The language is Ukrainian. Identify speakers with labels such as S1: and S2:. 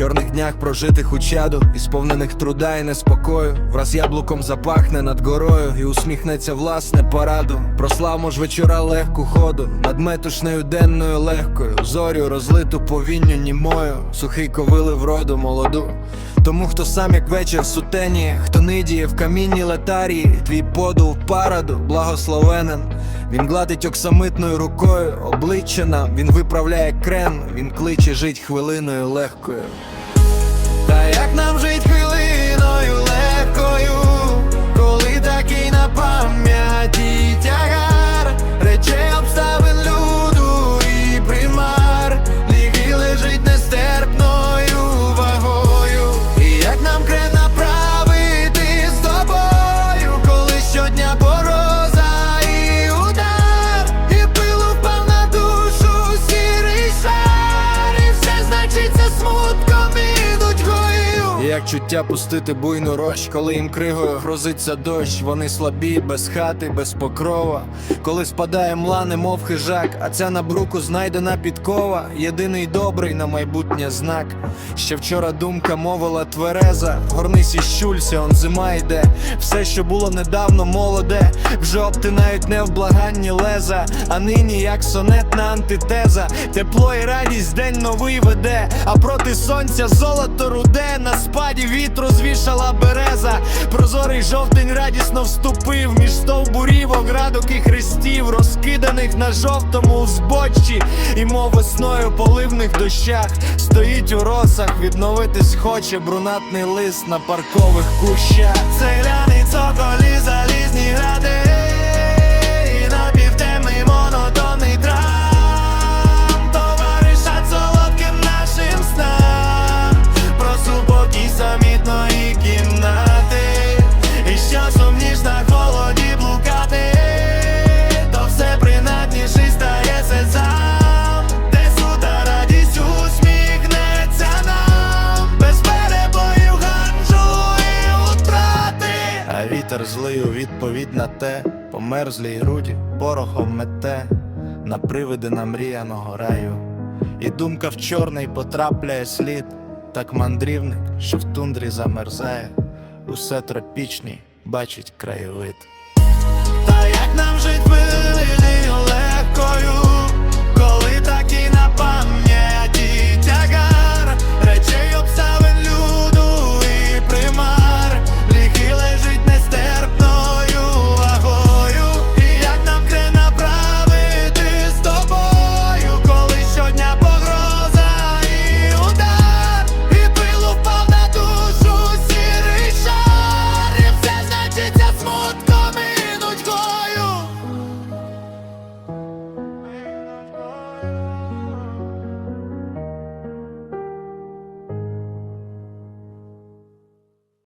S1: чорних днях прожитих у чаду, і сповнених труда і неспокою. Враз яблуком запахне над горою, і усміхнеться власне пораду. Прославмо ж вечора легку ходу, над метушнею денною легкою, зорю розлиту повінню німою, сухий ковили вроду молоду. Тому хто сам як вечір сутені, хто нидіє в камінні летарії, твій подув параду, благословенен. Він гладить оксамитною рукою, обличчя нам, він виправляє крен, він кличе жить хвилиною легкою. Як чуття пустити буйну рощ, коли їм кригою грозиться дощ, вони слабі, без хати, без покрова. Коли спадає мла, немов хижак, а ця на бруку знайдена підкова, єдиний добрий на майбутнє знак. Ще вчора думка мовила твереза, горнись і щулься, он зима йде. Все, що було недавно молоде, вже обтинають невблаганні леза, а нині як сонетна антитеза, тепло і радість день новий веде, а проти сонця золото руде, на спаді вітру звішала береза, прозорий жовтень радісно вступив між стовбурів, оградок і хрестів, розкиданих на жовтому узбоччі, і мов весною поливних дощах, стоїть у росах, відновитись хоче брунатний лист на паркових кущах. Селяни цоколі залізні А вітер злий у відповідь на те, померзлій груді порохом мете, на привиди намріяного раю. І думка в чорний потрапляє слід, так мандрівник, що в тундрі замерзає, усе тропічний бачить краєвид.